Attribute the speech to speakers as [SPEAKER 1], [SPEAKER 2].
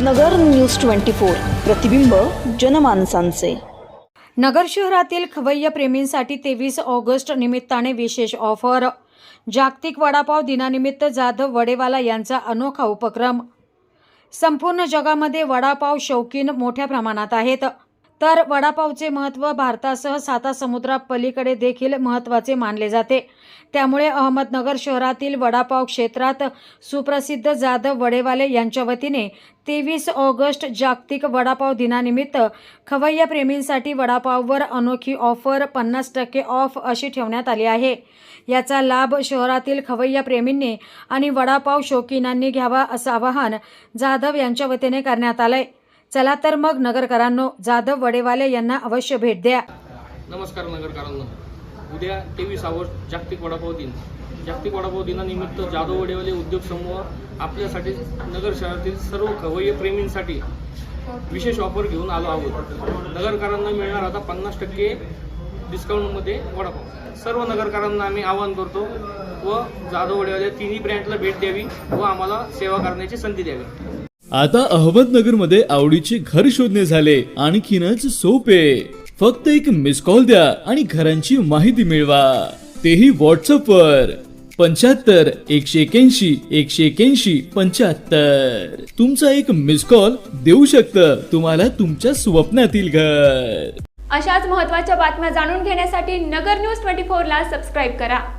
[SPEAKER 1] नगर news twenty four. प्रतिबिंब जनमानसांचे.
[SPEAKER 2] नगर शहरातील खवय्य प्रेमींसाठी तेवीस ऑगस्ट निमित्ताने विशेष ऑफर. जागतिक वडापाव दिनानिमित्त जाधव वडेवाला यांचा अनोखा उपक्रम. संपूर्ण जगामध्ये वडापाव शौकीन मोठ्या प्रमाणात आहेत. तर वडापावचे महत्त्व भारतासह साता समुद्रापलीकडे देखील महत्त्वाचे मानले जाते. त्यामुळे अहमदनगर शहरातील वडापाव क्षेत्रात सुप्रसिद्ध जाधव वडेवाले यांच्या वतीने तेवीस ऑगस्ट जागतिक वडापाव दिनानिमित्त खवय्याप्रेमींसाठी वडापाववर अनोखी ऑफर पन्नास टक्के ऑफ अशी ठेवण्यात आली आहे. याचा लाभ शहरातील खवय्याप्रेमींनी आणि वडापाव शौकीनांनी घ्यावा असं आवाहन जाधव यांच्या वतीने करण्यात आहे चला तर मग नगरकरांनो जाधव वडेवाले यांना अवश्य भेट द्या.
[SPEAKER 3] नमस्कार नगरकरांनो. उद्या तेवीस ऑगस्ट जागतिक वडापाव दिन. जागतिक वडापाव दिनानिमित्त जाधव वडेवाले उद्योग समूह आपल्यासाठी नगर शहरातील सर्व खवय्ये प्रेमींसाठी विशेष ऑफर घेऊन आलो आहोत. नगरकारांना मिळणार आता पन्नास टक्के डिस्काउंटमध्ये वडापाव. सर्व नगरकारांना आम्ही आवाहन करतो व जाधव वडेवाले तिन्ही ब्रँडला भेट द्यावी व आम्हाला सेवा करण्याची संधी द्यावी.
[SPEAKER 4] आता अहमदनगरमध्ये आवडीचे घर शोधणे झाले. आणखीनच सोपे. फक्त एक मिस कॉल द्या आणि घरांची माहिती मिळवा. तेही व्हॉट्सअप वर. पंच्याहत्तर एकशे एक्याऐंशी एकशे एक्याऐंशी पंच्याहत्तर. तुमचा एक मिस कॉल देऊ शकतं. तुम्हाला तुमच्या स्वप्नातील घर.
[SPEAKER 5] अशाच महत्त्वाच्या बातम्या जाणून घेण्यासाठी नगर न्यूज ट्वेंटी फोरला सबस्क्राईब करा.